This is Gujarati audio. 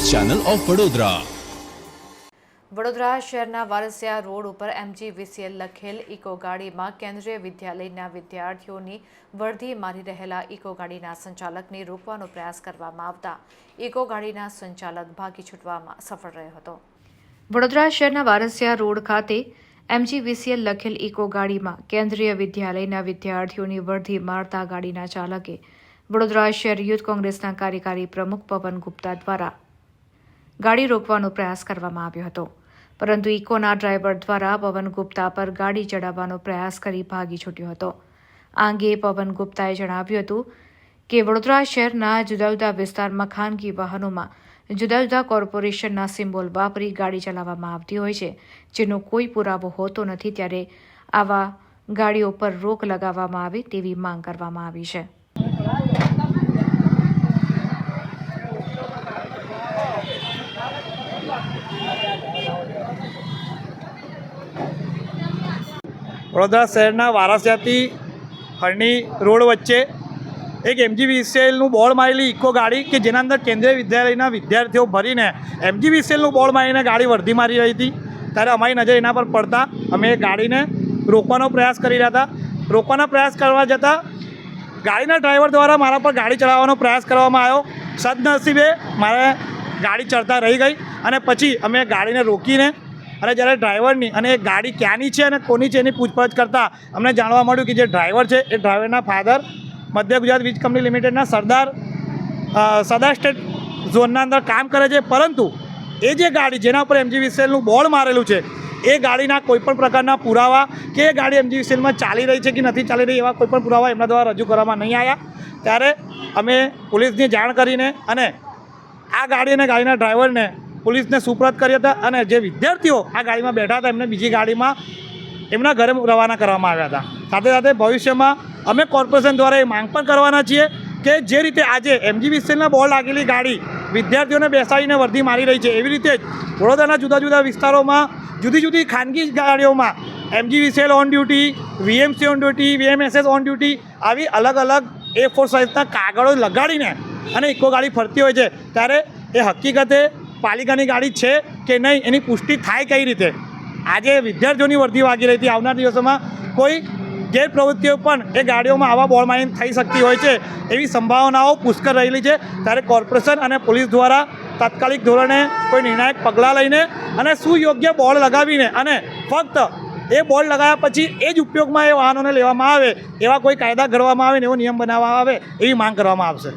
Channel of Vadodara. વડોદરા શહેરના વારસિયા રોડ ઉપર એમજીવીસીએલ લખેલ ઇકો ગાડીમાં કેન્દ્રીય વિદ્યાલયના વિદ્યાર્થીઓની વર્ધી મારી રહેલા ઇકો ગાડીના સંચાલકને રોકવાનો પ્રયાસ કરવામાં આવતા. ઇકો ગાડીના સંચાલક ભાગી છૂટવામાં સફળ રહ્યો હતો. વડોદરા શહેરના વારસિયા રોડ ખાતે એમજીવીસીએલ લખેલ ઇકો ગાડીમાં કેન્દ્રીય વિદ્યાલયના વિદ્યાર્થીઓની વર્ધી મારતા ગાડીના ચાલકે વડોદરા શહેર યુથ કોંગ્રેસના કાર્યકારી પ્રમુખ પવન ગુપ્તા દ્વારા ગાડી રોકવાનો પ્રયાસ કરવામાં આવ્યો હતો. પરંતુ ઇકોના ડ્રાઈવર દ્વારા પવન ગુપ્તા પર ગાડી ચડાવવાનો પ્રયાસ કરી ભાગી છૂટ્યો હતો. આ અંગે પવન ગુપ્તાએ જણાવ્યું હતું કે, વડોદરા શહેરના જુદા જુદા વિસ્તારમાં ખાનગી વાહનોમાં જુદા જુદા કોર્પોરેશનના સિમ્બોલ વાપરી ગાડી ચલાવવામાં આવતી હોય છે. જેનો કોઈ પુરાવો હોતો નથી ત્યારે આવા ગાડીઓ પર રોક લગાવવામાં આવે તેવી માંગ કરવામાં આવી છે. વડોદરા શહેરના વારાસિયાથી હરણી રોડ વચ્ચે એક એમજીવીસીએલનું બોર્ડ મારેલી ઇકો ગાડી કે જેના અંદર કેન્દ્રીય વિદ્યાલયના વિદ્યાર્થીઓ ભરીને એમજીવીસીએલનું બોર્ડ મારીને ગાડી વર્ધી મારી રહી હતી. ત્યારે અમારી નજર એના પર પડતા અમે એ ગાડીને રોકવાનો પ્રયાસ કરી રહ્યા હતા. રોકવાનો પ્રયાસ કરવા જતાં ગાડીના ડ્રાઈવર દ્વારા મારા પર ગાડી ચલાવવાનો પ્રયાસ કરવામાં આવ્યો. સદનસીબે મારે ગાડી ચડતા રહી ગઈ અને પછી અમે ગાડીને રોકીને અને જ્યારે ડ્રાઈવરની અને એ ગાડી ક્યાંની છે અને કોની છે એની પૂછપરછ કરતાં અમને જાણવા મળ્યું કે જે ડ્રાઈવર છે, એ ડ્રાઈવરના ફાધર મધ્ય ગુજરાત વીજ કંપની લિમિટેડના સરદાર સરદાર સ્ટેટ ઝોનના અંદર કામ કરે છે. પરંતુ એ જે ગાડી જેના ઉપર એમજીવીસીએલનું બોર્ડ મારેલું છે, એ ગાડીના કોઈપણ પ્રકારના પુરાવા કે એ ગાડી એમજીવીસીએલમાં ચાલી રહી છે કે નથી ચાલી રહી એવા કોઈપણ પુરાવા એમના દ્વારા રજૂ કરવામાં નહીં આવ્યા. ત્યારે અમે પોલીસની જાણ કરીને અને આ ગાડી અને ગાડીના ડ્રાઈવરને પોલીસને સુપ્રત કર્યા હતા અને જે વિદ્યાર્થીઓ આ ગાડીમાં બેઠા હતા, એમને બીજી ગાડીમાં એમના ઘરે રવાના કરવામાં આવ્યા હતા. સાથે સાથે ભવિષ્યમાં અમે કોર્પોરેશન દ્વારા એ માંગ પણ કરવાના છીએ કે જે રીતે આજે એમજીવીસીએલના બોર્ડ લાગેલી ગાડી વિદ્યાર્થીઓને બેસાડીને વર્ધી મારી રહી છે, એવી રીતે જ વડોદરાના જુદા જુદા વિસ્તારોમાં જુદી જુદી ખાનગી ગાડીઓમાં MGVCL on duty, VMC on duty, VMSS on duty આવી અલગ અલગ એ ફોર સાઇઝના કાગળો લગાડીને અને ઇકો ગાડી ફરતી હોય છે. ત્યારે એ હકીકતે પાલિકાની ગાડી છે કે નહીં એની પુષ્ટિ થાય કઈ રીતે? આજે વિદ્યાર્થીઓની વર્ધી વાગી રહી હતી. આવનાર દિવસોમાં કોઈ ગેરપ્રવૃત્તિઓ પણ એ ગાડીઓમાં આવા બોર્ડ માઇન થઈ શકતી હોય છે એવી સંભાવનાઓ પુષ્કળ રહેલી છે. ત્યારે કોર્પોરેશન અને પોલીસ દ્વારા તાત્કાલિક ધોરણે કોઈ નિર્ણાયક પગલાં લઈને અને સુયોગ્ય બોર્ડ લગાવીને અને ફક્ત એ બોર્ડ લગાવ્યા પછી એ જ ઉપયોગમાં એ વાહનોને લેવામાં આવે એવા કોઈ કાયદા ઘડવામાં આવે ને એવો નિયમ બનાવવામાં આવે એવી માંગ કરવામાં આવશે.